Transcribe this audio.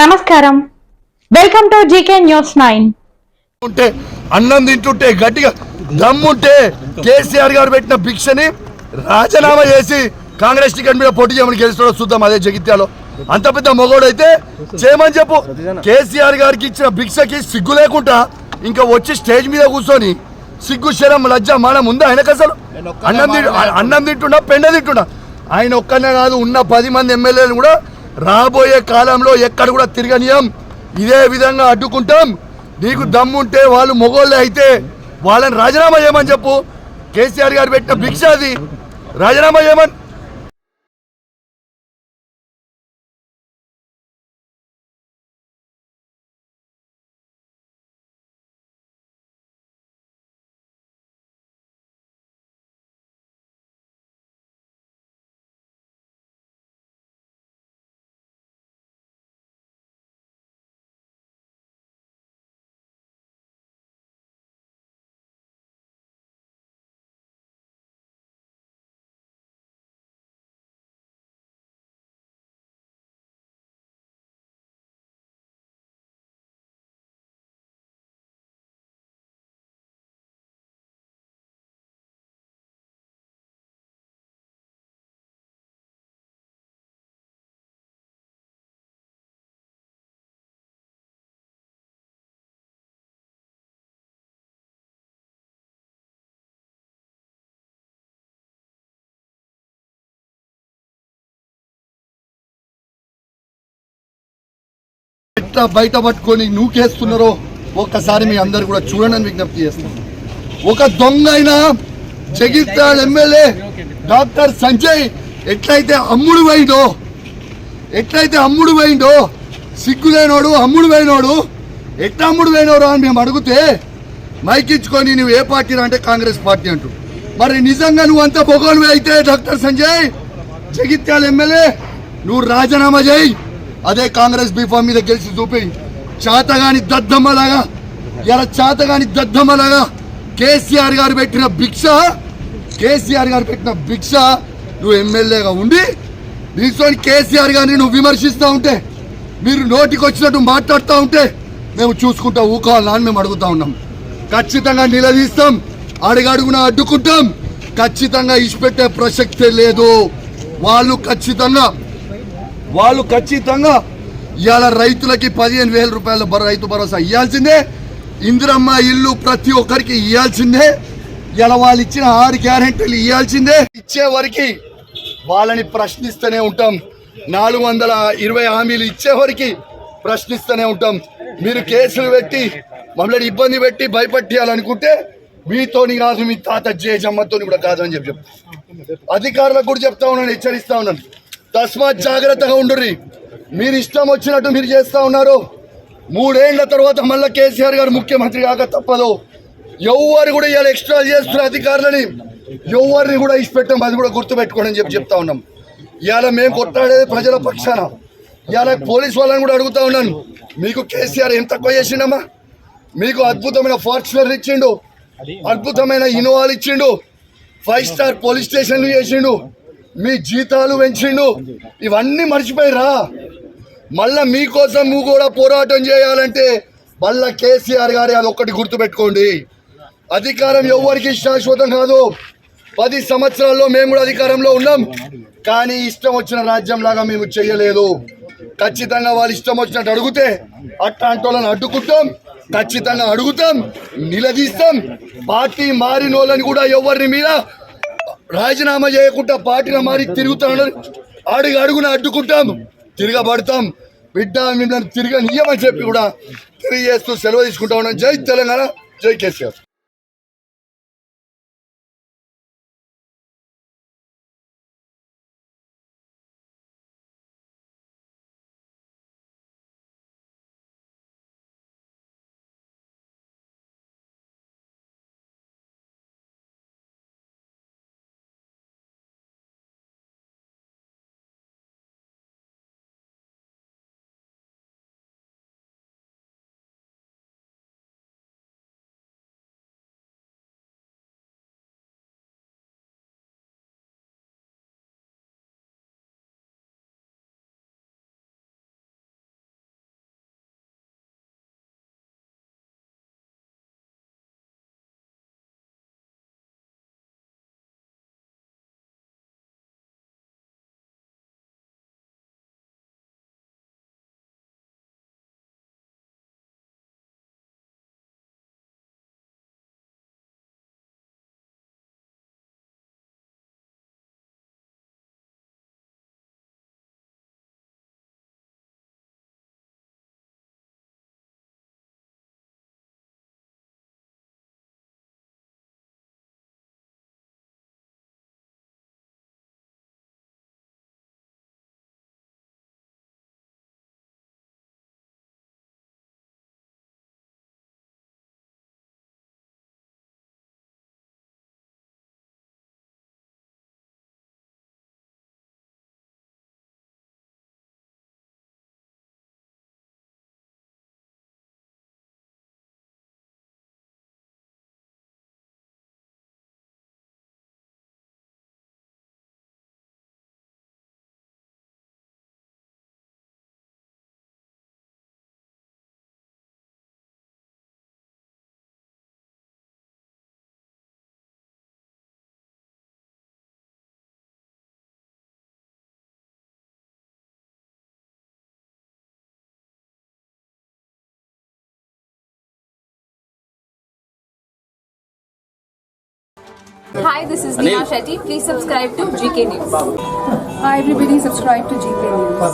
నమస్కారం. Welcome to GK news nine ఉంటే అన్నం తింటుంటే గట్టిగా దమ్ముంటే కేసీఆర్ గారు పెట్టిన భిక్షని రాజీనామా చేసి కాంగ్రెస్ టికెట్ మీద పోటీ చేయమని గెలుస్తాడో చూద్దాం అదే జగిత్యాలో. అంత పెద్ద మొగోడైతే చేయమని చెప్పు. కేసీఆర్ గారికి ఇచ్చిన భిక్షకి సిగ్గు లేకుండా ఇంకా వచ్చి స్టేజ్ మీద కూర్చొని సిగ్గు శరం లజ్జ మనం ఉంది ఆయనకు అసలు? అన్నం తింటు అన్నం తింటున్నా పెండ తింటున్నా. ఆయన ఒక్కనే కాదు ఉన్న పది మంది ఎమ్మెల్యేలు కూడా రాబోయే కాలంలో ఎక్కడ కూడా తిరగనీయం. ఇదే విధంగా అడ్డుకుంటాం. నీకు దమ్ముంటే వాళ్ళు మొగోళ్ళు అయితే వాళ్ళని రాజీనామా చేయమని చెప్పు. కేసీఆర్ గారు పెట్టిన భిక్ష అది. రాజీనామా చేయమని ఎట్లా బయట పట్టుకొని నూకేస్తున్నారో ఒక్కసారి మీ అందరు కూడా చూడండి విజ్ఞప్తి చేస్తున్నాను ఒక దొంగ అయినా జగిత్యాల ఎమ్మెల్యే డాక్టర్ సంజయ్ ఎట్లయితే అమ్ముడు పోయిందో ఎట్లయితే అమ్ముడు పోయిందో సిగ్గులేనోడు అమ్ముడు పోయినోడు ఎట్లా అమ్ముడు పోయినోడు అని మేము అడిగితే మైక్ ఇచ్చుకొని నువ్వు ఏ పార్టీ అంటే కాంగ్రెస్ పార్టీ అంటూ. మరి నిజంగా నువ్వు అంత పొగలు అయితే డాక్టర్ సంజయ్ జగిత్యాల ఎమ్మెల్యే నువ్వు రాజీనామా చేయి. అదే కాంగ్రెస్ బీఫామ్ మీద గెలిచి చూపి చాతగాని దద్దమ్మలాగా ఇలా చాతగాని దద్దమ్మలాగా కేసీఆర్ గారు పెట్టిన భిక్ష కేసీఆర్ గారు పెట్టిన భిక్ష నువ్వు ఎమ్మెల్యేగా ఉండి నీతో కేసీఆర్ గారిని నువ్వు విమర్శిస్తూ ఉంటే మీరు నోటికి వచ్చినట్టు మాట్లాడుతూ ఉంటే మేము చూసుకుంటా ఊకోవాలని అని మేము అడుగుతా ఉన్నాం. ఖచ్చితంగా నిలదీస్తాం అడుగడుగున అడ్డుకుంటాం ఖచ్చితంగా ఇచ్చిపెట్టే ప్రసక్తే లేదు. వాళ్ళు ఖచ్చితంగా వాళ్ళు ఖచ్చితంగా ఇవాళ రైతులకి పదిహేను వేల రూపాయల రైతు భరోసా ఇవ్వాల్సిందే ఇందిరమ్మ ఇల్లు ప్రతి ఒక్కరికి ఇవ్వాల్సిందే ఇలా వాళ్ళు ఇచ్చిన ఆరు గ్యారెంటీలు ఇవ్వాల్సిందే ఇచ్చే వరకు వాళ్ళని ప్రశ్నిస్తూనే ఉంటాం. నాలుగు వందల ఇరవై హామీలు ఇచ్చే వరకు ప్రశ్నిస్తూనే ఉంటాం. మీరు కేసులు పెట్టి మమ్మల్ని ఇబ్బంది పెట్టి భయపెట్టాలనుకుంటే మీతోని కాదు మీ తాత జేజమ్మతోని కూడా కాదు అని చెప్పి చెప్తాను అధికారులకు కూడా చెప్తా ఉన్నాను హెచ్చరిస్తా ఉన్నాను. తస్మాత్ జాగ్రత్తగా ఉండుర్రి. మీరు ఇష్టం వచ్చినట్టు మీరు చేస్తా ఉన్నారు. మూడేళ్ళ తర్వాత మళ్ళీ కేసీఆర్ గారు ముఖ్యమంత్రి కాక తప్పదు. ఎవరు కూడా ఇవాళ ఎక్స్ట్రా చేస్తున్న అధికారులని ఎవరిని కూడా ఇష్టపెట్టాం అది కూడా గుర్తుపెట్టుకోండి అని చెప్పి చెప్తా ఉన్నాం. ఇవాళ మేము కొట్లాడేది ప్రజల పక్షాన. ఇవాళ పోలీస్ వాళ్ళని కూడా అడుగుతా ఉన్నాను. మీకు కేసీఆర్ ఏం తక్కువ చేసిండమ్మా? మీకు అద్భుతమైన ఫార్చునర్ ఇచ్చిండు. అద్భుతమైన ఇన్నోవాలు ఇచ్చిండు. ఫైవ్ స్టార్ పోలీస్ స్టేషన్లు చేసిండు. మీ జీతాలు పెంచిండు. ఇవన్నీ మర్చిపోయిరా మళ్ళా మీకోసం నువ్వు కూడా పోరాటం చేయాలంటే మళ్ళా కేసీఆర్ గారి అది ఒక్కటి గుర్తుపెట్టుకోండి. అధికారం ఎవరికి శాశ్వతం కాదు. పది సంవత్సరాల్లో మేము కూడా అధికారంలో ఉన్నాం. కానీ ఇష్టం వచ్చిన రాజ్యం లాగా మేము చేయలేదు. ఖచ్చితంగా వాళ్ళు ఇష్టం వచ్చినట్టు అడిగితే అట్లాంటి అడ్డుకుంటాం. ఖచ్చితంగా అడుగుతాం. నిలదీస్తాం. పార్టీ మారిన వాళ్ళని కూడా ఎవరిని మీద రాజీనామా చేయకుండా పార్టీలో మారి తిరుగుతాను అడుగు అడుగున అడ్డుకుంటాం తిరగబడతాం. బిడ్డ మిమ్మల్ని తిరగనియమని చెప్పి కూడా తిరిగి చేస్తూ సెలవు తీసుకుంటా ఉన్నాం. జై తెలంగాణ జై KCR. Hi, this is Neha Shetty. Please subscribe to GK News. Hi everybody, subscribe to GK News.